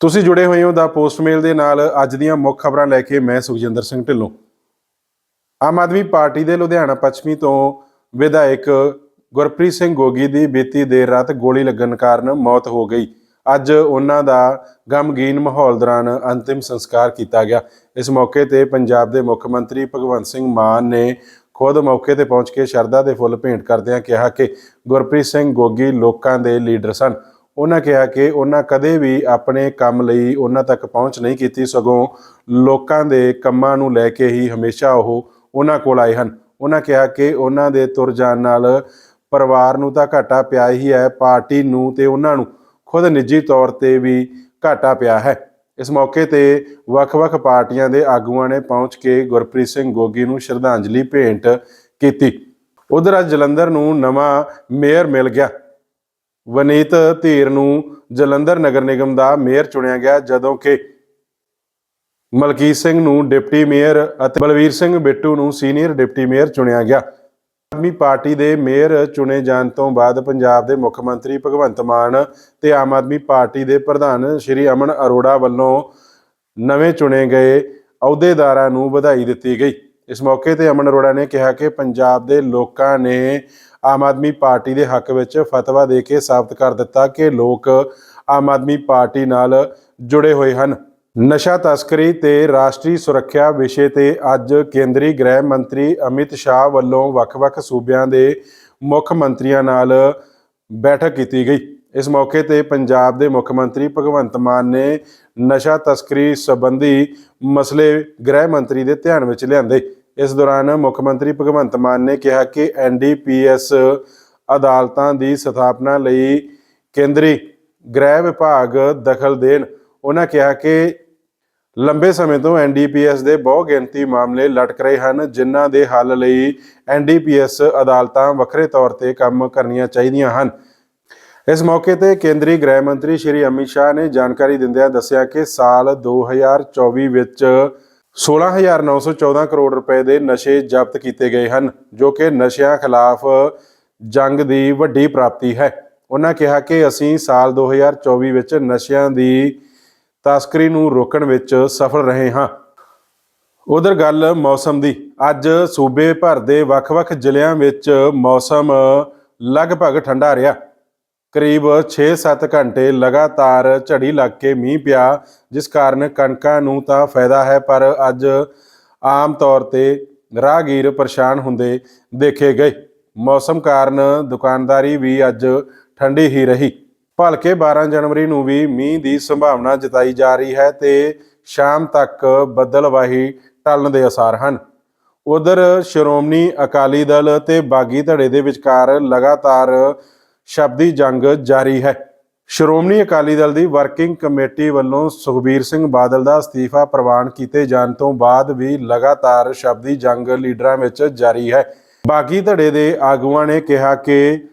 ਤੁਸੀਂ ਜੁੜੇ ਹੋਏ ਹੋ ਦਾ ਪੋਸਟਮੇਲ ਦੇ ਨਾਲ ਅੱਜ ਦੀਆਂ ਮੁੱਖ ਖਬਰਾਂ ਲੈ ਕੇ ਮੈਂ ਸੁਖਜਿੰਦਰ ਸਿੰਘ ਢਿੱਲੋਂ। ਆਮ ਆਦਮੀ ਪਾਰਟੀ ਦੇ ਲੁਧਿਆਣਾ ਪੱਛਮੀ ਤੋਂ ਵਿਧਾਇਕ ਗੁਰਪ੍ਰੀਤ ਸਿੰਘ ਗੋਗੀ ਦੀ ਬੀਤੀ ਦੇਰ ਰਾਤ ਗੋਲੀ ਲੱਗਣ ਕਾਰਨ ਮੌਤ ਹੋ ਗਈ। ਅੱਜ ਉਹਨਾਂ ਦਾ ਗਮਗੀਨ ਮਾਹੌਲ ਦੌਰਾਨ ਅੰਤਿਮ ਸੰਸਕਾਰ ਕੀਤਾ ਗਿਆ। ਇਸ ਮੌਕੇ ਤੇ ਪੰਜਾਬ ਦੇ ਮੁੱਖ ਮੰਤਰੀ ਭਗਵੰਤ ਸਿੰਘ ਮਾਨ ਨੇ ਖੁਦ ਮੌਕੇ ਤੇ ਪਹੁੰਚ ਕੇ ਸ਼ਰਧਾ ਦੇ ਫੁੱਲ ਭੇਂਟ ਕਰਦਿਆਂ ਕਿਹਾ ਕਿ ਗੁਰਪ੍ਰੀਤ ਸਿੰਘ ਗੋਗੀ ਲੋਕਾਂ ਦੇ ਲੀਡਰ ਸਨ। ਉਹਨਾਂ ਕਿਹਾ ਕਿ ਉਹਨਾਂ ਕਦੇ ਵੀ ਆਪਣੇ ਕੰਮ ਲਈ ਉਹਨਾਂ ਤੱਕ ਪਹੁੰਚ ਨਹੀਂ ਕੀਤੀ, ਸਗੋਂ ਲੋਕਾਂ ਦੇ ਕੰਮਾਂ ਨੂੰ ਲੈ ਕੇ ਹੀ ਹਮੇਸ਼ਾ ਉਹ ਉਹਨਾਂ ਕੋਲ ਆਏ ਹਨ। ਉਹਨਾਂ ਕਿਹਾ ਕਿ ਉਹਨਾਂ ਦੇ ਤੁਰ ਜਾਣ ਨਾਲ ਪਰਿਵਾਰ ਨੂੰ ਤਾਂ ਘਾਟਾ ਪਿਆ ਹੀ ਹੈ, ਪਾਰਟੀ ਨੂੰ ਤੇ ਉਹਨਾਂ ਨੂੰ ਖੁਦ ਨਿੱਜੀ ਤੌਰ ਤੇ ਵੀ ਘਾਟਾ ਪਿਆ ਹੈ। ਇਸ ਮੌਕੇ ਤੇ ਵੱਖ-ਵੱਖ ਪਾਰਟੀਆਂ ਦੇ ਆਗੂਆਂ ਨੇ ਪਹੁੰਚ ਕੇ ਗੁਰਪ੍ਰੀਤ ਸਿੰਘ ਗੋਗੀ ਨੂੰ ਸ਼ਰਧਾਂਜਲੀ ਭੇਂਟ ਕੀਤੀ। ਉਧਰ ਅੱਜ ਜਲੰਧਰ ਨੂੰ ਨਵਾਂ ਮੇਅਰ ਮਿਲ ਗਿਆ। ਵਨੀਤ ਧੀਰ ਨੂੰ ਜਲੰਧਰ ਨਗਰ ਨਿਗਮ ਦਾ ਮੇਅਰ ਚੁਣਿਆ ਗਿਆ, ਜਦੋਂ ਕਿ ਮਲਕੀਤ ਸਿੰਘ ਨੂੰ ਡਿਪਟੀ ਮੇਅਰ ਅਤੇ ਬਲਵੀਰ ਸਿੰਘ ਬਿੱਟੂ ਨੂੰ ਸੀਨੀਅਰ ਡਿਪਟੀ ਮੇਅਰ ਚੁਣਿਆ ਗਿਆ। ਆਦਮੀ ਪਾਰਟੀ ਦੇ ਮੇਅਰ ਚੁਣੇ ਜਾਣ ਤੋਂ ਬਾਅਦ ਪੰਜਾਬ ਦੇ ਮੁੱਖ ਮੰਤਰੀ ਭਗਵੰਤ ਮਾਨ ਤੇ ਆਮ ਆਦਮੀ ਪਾਰਟੀ ਦੇ ਪ੍ਰਧਾਨ ਸ਼੍ਰੀ ਅਮਨ ਅਰੋੜਾ ਵੱਲੋਂ ਨਵੇਂ ਚੁਣੇ ਗਏ ਅਹੁਦੇਦਾਰਾਂ ਨੂੰ ਵਧਾਈ ਦਿੱਤੀ ਗਈ। ਇਸ ਮੌਕੇ ਤੇ ਅਮਨ ਅਰੋੜਾ ਨੇ ਕਿਹਾ ਕਿ ਪੰਜਾਬ ਦੇ ਲੋਕਾਂ ਨੇ ਆਮ ਆਦਮੀ ਪਾਰਟੀ ਦੇ ਹੱਕ ਵਿੱਚ ਫਤਵਾ ਦੇ ਕੇ ਸਾਬਤ ਕਰ ਦਿੱਤਾ ਕਿ ਲੋਕ ਆਮ ਆਦਮੀ ਪਾਰਟੀ ਨਾਲ ਜੁੜੇ ਹੋਏ ਹਨ। ਨਸ਼ਾ ਤਸਕਰੀ ਤੇ ਰਾਸ਼ਟਰੀ ਸੁਰੱਖਿਆ ਵਿਸ਼ੇ ਤੇ ਅੱਜ ਕੇਂਦਰੀ ਗ੍ਰਹਿ ਮੰਤਰੀ ਅਮਿਤ ਸ਼ਾਹ ਵੱਲੋਂ ਵੱਖ-ਵੱਖ ਸੂਬਿਆਂ ਦੇ ਮੁੱਖ ਮੰਤਰੀਆਂ ਨਾਲ ਬੈਠਕ ਕੀਤੀ ਗਈ। ਇਸ ਮੌਕੇ ਤੇ ਪੰਜਾਬ ਦੇ ਮੁੱਖ ਮੰਤਰੀ ਭਗਵੰਤ ਮਾਨ ਨੇ ਨਸ਼ਾ ਤਸਕਰੀ ਸੰਬੰਧੀ ਮਸਲੇ ਗ੍ਰਹਿ ਮੰਤਰੀ ਦੇ ਧਿਆਨ ਵਿੱਚ ਲਿਆਂਦੇ। ਇਸ ਦੌਰਾਨ ਮੁੱਖ ਮੰਤਰੀ ਭਗਵੰਤ ਮਾਨ ਨੇ ਕਿਹਾ ਕਿ ਐਨਡੀਪੀਐਸ ਅਦਾਲਤਾਂ ਦੀ ਸਥਾਪਨਾ ਲਈ ਕੇਂਦਰੀ ਗ੍ਰਹਿ ਵਿਭਾਗ ਦਖਲ ਦੇਣ। ਉਹਨਾਂ ਕਿਹਾ ਕਿ ਲੰਬੇ ਸਮੇਂ ਤੋਂ ਐਨਡੀਪੀਐਸ ਦੇ ਬਹੁ ਗਿਣਤੀ ਮਾਮਲੇ ਲਟਕ ਰਹੇ ਹਨ, ਜਿਨ੍ਹਾਂ ਦੇ ਹੱਲ ਲਈ ਐਨਡੀਪੀਐਸ ਅਦਾਲਤਾਂ ਵੱਖਰੇ ਤੌਰ ਤੇ ਕੰਮ ਕਰਨੀਆਂ ਚਾਹੀਦੀਆਂ ਹਨ। ਇਸ ਮੌਕੇ ਤੇ ਕੇਂਦਰੀ ਗ੍ਰਹਿ ਮੰਤਰੀ ਸ਼੍ਰੀ ਅਮਿਤ ਸ਼ਾਹ ਨੇ ਜਾਣਕਾਰੀ ਦਿੰਦਿਆਂ ਦੱਸਿਆ ਕਿ ਸਾਲ 2024 ਵਿੱਚ 16914 ਕਰੋੜ ਰੁਪਏ ਦੇ ਨਸ਼ੇ ਜ਼ਬਤ ਕੀਤੇ ਗਏ ਹਨ, ਜੋ ਕਿ ਨਸ਼ਿਆਂ ਖਿਲਾਫ ਜੰਗ ਦੀ ਵੱਡੀ ਪ੍ਰਾਪਤੀ ਹੈ। ਉਹਨਾਂ ਕਿਹਾ ਕਿ ਅਸੀਂ ਸਾਲ 2024 ਵਿੱਚ ਨਸ਼ਿਆਂ ਦੀ ਤਸਕਰੀ ਨੂੰ ਰੋਕਣ ਵਿੱਚ ਸਫਲ ਰਹੇ ਹਾਂ। ਉਧਰ ਗੱਲ ਮੌਸਮ ਦੀ। ਅੱਜ ਸੂਬੇ ਭਰ ਦੇ ਵੱਖ-ਵੱਖ ਜ਼ਿਲ੍ਹਿਆਂ ਵਿੱਚ ਮੌਸਮ ਲਗਭਗ ਠੰਡਾ ਰਿਹਾ। ਕਰੀਬ 6-7 ਘੰਟੇ ਲਗਾਤਾਰ ਝੜੀ ਲੱਗ ਕੇ ਮੀਂਹ ਪਿਆ, ਜਿਸ ਕਾਰਨ ਕਣਕਾਂ ਨੂੰ ਤਾਂ ਫਾਇਦਾ ਹੈ, ਪਰ ਅੱਜ ਆਮ ਤੌਰ ਤੇ ਰਾਹਗੀਰ ਪਰੇਸ਼ਾਨ ਹੁੰਦੇ ਦੇਖੇ ਗਏ। ਮੌਸਮ ਕਾਰਨ ਦੁਕਾਨਦਾਰੀ ਵੀ ਅੱਜ ਠੰਡੀ ਹੀ ਰਹੀ। ਭਲਕੇ 12 ਜਨਵਰੀ ਨੂੰ ਵੀ ਮੀਂਹ ਦੀ ਸੰਭਾਵਨਾ ਜਤਾਈ ਜਾ ਰਹੀ ਹੈ ਤੇ ਸ਼ਾਮ ਤੱਕ ਬੱਦਲਵਾਹੀ ਟਲਣ ਦੇ ਅਸਾਰ ਹਨ। ਉਧਰ ਸ਼੍ਰੋਮਣੀ ਅਕਾਲੀ ਦਲ ਤੇ ਬਾਗੀ ਧੜੇ ਦੇ ਵਿਚਕਾਰ ਲਗਾਤਾਰ ਸ਼ਬਦੀ ਜੰਗ ਜਾਰੀ ਹੈ। ਸ਼੍ਰੋਮਣੀ ਅਕਾਲੀ ਦਲ ਦੀ ਵਰਕਿੰਗ ਕਮੇਟੀ ਵੱਲੋਂ ਸੁਖਬੀਰ ਸਿੰਘ ਬਾਦਲ ਦਾ ਅਸਤੀਫਾ ਪ੍ਰਵਾਨ ਕੀਤੇ ਜਾਣ ਤੋਂ ਬਾਅਦ ਵੀ ਲਗਾਤਾਰ ਸ਼ਬਦੀ ਜੰਗ ਲੀਡਰਾਂ ਵਿੱਚ ਜਾਰੀ ਹੈ। ਬਾਗੀ ਧੜੇ ਦੇ ਆਗੂਆਂ ਨੇ ਕਿਹਾ ਕਿ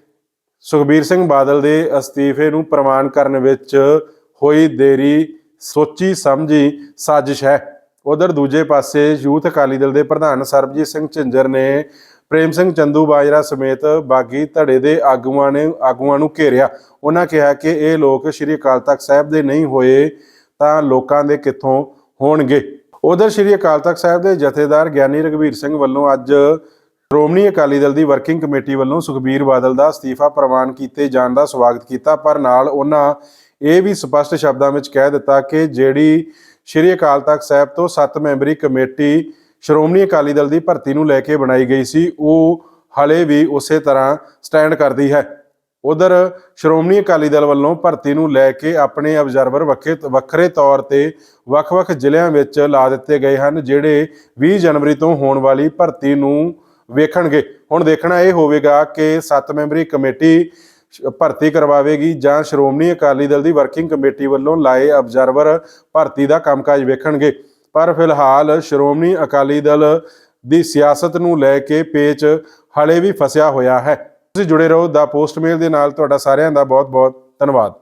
ਸੁਖਬੀਰ ਸਿੰਘ ਬਾਦਲ ਦੇ ਅਸਤੀਫੇ ਨੂੰ ਪ੍ਰਵਾਨ ਕਰਨ ਵਿੱਚ ਹੋਈ ਦੇਰੀ ਸੋਚੀ ਸਮਝੀ ਸਾਜ਼ਿਸ਼ ਹੈ। ਉਧਰ ਦੂਜੇ ਪਾਸੇ ਯੂਥ ਅਕਾਲੀ ਦਲ ਦੇ ਪ੍ਰਧਾਨ ਸਰਬਜੀਤ ਸਿੰਘ ਝਿੰਜਰ ਨੇ ਪ੍ਰੇਮ ਸਿੰਘ ਚੰਦੂ ਬਾਜਰਾ ਸਮੇਤ ਬਾਗੀ ਧੜੇ ਦੇ ਆਗੂਆਂ ਨੇ ਆਗੂਆਂ ਨੂੰ ਘੇਰਿਆ। ਉਹਨਾਂ ਕਿਹਾ ਕਿ ਇਹ ਲੋਕ ਸ਼੍ਰੀ ਅਕਾਲ ਤਖਤ ਸਾਹਿਬ ਦੇ ਨਹੀਂ ਹੋਏ ਤਾਂ ਲੋਕਾਂ ਦੇ ਕਿੱਥੋਂ ਹੋਣਗੇ? ਉਧਰ ਸ਼੍ਰੀ ਅਕਾਲ ਤਖਤ ਸਾਹਿਬ ਦੇ ਜਥੇਦਾਰ ਗਿਆਨੀ ਰਗਵੀਰ ਸਿੰਘ ਵੱਲੋਂ ਅੱਜ ਸ਼੍ਰੋਮਣੀ ਅਕਾਲੀ ਦਲ ਦੀ ਵਰਕਿੰਗ ਕਮੇਟੀ ਵੱਲੋਂ ਸੁਖਬੀਰ ਬਾਦਲ ਦਾ ਅਸਤੀਫਾ ਪ੍ਰਵਾਨ ਕੀਤੇ ਜਾਣ ਦਾ ਸਵਾਗਤ ਕੀਤਾ, ਪਰ ਨਾਲ ਉਹਨਾਂ ਇਹ ਵੀ ਸਪਸ਼ਟ ਸ਼ਬਦਾਂ ਵਿੱਚ ਕਹਿ ਦਿੱਤਾ ਕਿ ਜਿਹੜੀ ਸ਼੍ਰੀ ਅਕਾਲ ਤਖਤ ਸਾਹਿਬ ਤੋਂ 7 ਮੈਂਬਰੀ ਕਮੇਟੀ ਸ਼੍ਰੋਮਣੀ ਅਕਾਲੀ ਦਲ ਦੀ ਭਰਤੀ ਨੂੰ ਲੈ ਕੇ ਬਣਾਈ ਗਈ ਸੀ, ਉਹ ਹਲੇ ਵੀ ਉਸੇ ਤਰ੍ਹਾਂ ਸਟੈਂਡ ਕਰਦੀ ਹੈ। ਉਧਰ ਸ਼੍ਰੋਮਣੀ ਅਕਾਲੀ ਦਲ ਵੱਲੋਂ ਭਰਤੀ ਨੂੰ ਲੈ ਕੇ ਆਪਣੇ ਅਬਜ਼ਰਵਰ ਵੱਖੇ ਵੱਖਰੇ ਤੌਰ ਤੇ ਵੱਖ-ਵੱਖ ਜ਼ਿਲ੍ਹਿਆਂ ਵਿੱਚ ਲਾ ਦਿੱਤੇ ਗਏ ਹਨ, ਜਿਹੜੇ 20 ਜਨਵਰੀ ਤੋਂ ਹੋਣ ਵਾਲੀ ਭਰਤੀ ਨੂੰ ਵੇਖਣਗੇ। ਹੁਣ ਦੇਖਣਾ ਇਹ ਹੋਵੇਗਾ ਕਿ 7 ਮੈਂਬਰੀ ਕਮੇਟੀ ਭਰਤੀ ਕਰਵਾਵੇਗੀ ਜਾਂ ਸ਼੍ਰੋਮਣੀ ਅਕਾਲੀ ਦਲ ਦੀ ਵਰਕਿੰਗ ਕਮੇਟੀ ਵੱਲੋਂ ਲਾਏ ਅਬਜ਼ਰਵਰ ਭਰਤੀ ਦਾ ਕੰਮਕਾਜ ਵੇਖਣਗੇ। ਪਰ ਫਿਲਹਾਲ ਸ਼੍ਰੋਮਣੀ ਅਕਾਲੀ ਦਲ ਦੀ ਸਿਆਸਤ ਨੂੰ ਲੈ ਕੇ ਪੇਚ ਹਲੇ ਵੀ ਫਸਿਆ ਹੋਇਆ ਹੈ। ਤੁਸੀਂ ਜੁੜੇ ਰਹੋ ਦਾ ਪੋਸਟਮੇਲ ਦੇ ਨਾਲ। ਤੁਹਾਡਾ ਸਾਰਿਆਂ ਦਾ ਬਹੁਤ ਬਹੁਤ ਧੰਨਵਾਦ।